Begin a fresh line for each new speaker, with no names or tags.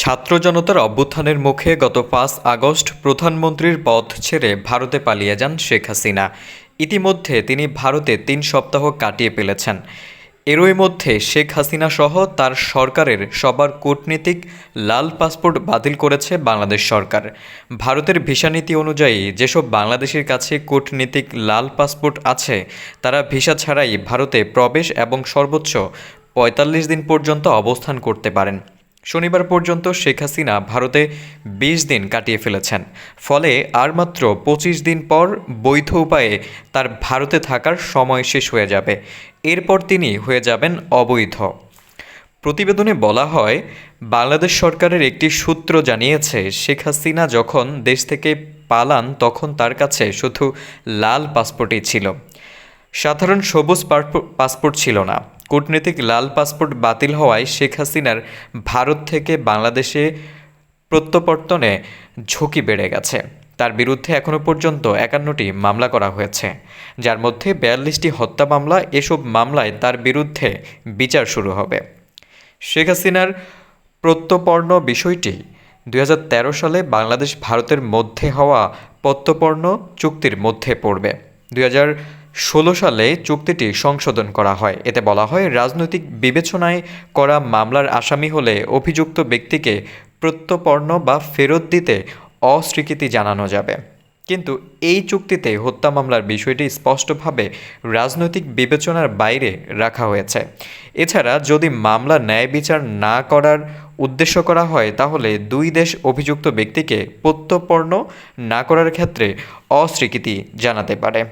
ছাত্র জনতার অভ্যুত্থানের মুখে গত পাঁচ আগস্ট প্রধানমন্ত্রীর পদ ছেড়ে ভারতে পালিয়ে যান শেখ হাসিনা। ইতিমধ্যে তিনি ভারতে তিন সপ্তাহ কাটিয়ে ফেলেছেন। এরই মধ্যে শেখ হাসিনা সহ তার সরকারের সবার কূটনীতিক লাল পাসপোর্ট বাতিল করেছে বাংলাদেশ সরকার। ভারতের ভিসা নীতি অনুযায়ী যেসব বাংলাদেশের কাছে কূটনীতিক লাল পাসপোর্ট আছে, তারা ভিসা ছাড়াই ভারতে প্রবেশ এবং সর্বোচ্চ পঁয়তাল্লিশ দিন পর্যন্ত অবস্থান করতে পারেন। শনিবার পর্যন্ত শেখ হাসিনা ভারতে বিশ দিন কাটিয়ে ফেলেছেন। ফলে আর মাত্র পঁচিশ দিন পর বৈধ উপায়ে তার ভারতে থাকার সময় শেষ হয়ে যাবে। এরপর তিনি হয়ে যাবেন অবৈধ। প্রতিবেদনে বলা হয়, বাংলাদেশ সরকারের একটি সূত্র জানিয়েছে, শেখ হাসিনা যখন দেশ থেকে পালান তখন তার কাছে শুধু লাল পাসপোর্টই ছিল। সাধারণ সবুজ পাসপো- পাসপোর্ট ছিল না। কূটনীতিক লাল পাসপোর্ট বাতিল হওয়ায় শেখ হাসিনার ভারত থেকে বাংলাদেশে প্রত্যাবর্তনে ঝুঁকি বেড়ে গেছে। তার বিরুদ্ধে এখনও পর্যন্ত একান্নটি মামলা করা হয়েছে। যার মধ্যে বিয়াল্লিশটি হত্যা মামলা, এসব মামলায় তার বিরুদ্ধে বিচার শুরু হবে। শেখ হাসিনার প্রত্যপর্ণ বিষয়টি দুই হাজার তেরো সালে বাংলাদেশ ভারতের মধ্যে হওয়া প্রত্যপর্ণ চুক্তির মধ্যে পড়বে। দুই হাজার ষোলো সালে চুক্তিটি সংশোধন করা হয়। এতে বলা হয়, রাজনৈতিক বিবেচনায় করা মামলার আসামি হলে অভিযুক্ত ব্যক্তিকে প্রত্যপর্ণ বা ফেরত দিতে অস্বীকৃতি জানানো যাবে। কিন্তু এই চুক্তিতে হত্যা মামলার বিষয়টি স্পষ্টভাবে রাজনৈতিক বিবেচনার বাইরে রাখা হয়েছে। এছাড়া যদি মামলা ন্যায় বিচার না করার উদ্দেশ্য করা হয়, তাহলে দুই দেশ অভিযুক্ত ব্যক্তিকে প্রত্যপর্ণ না করার ক্ষেত্রে অস্বীকৃতি জানাতে পারে।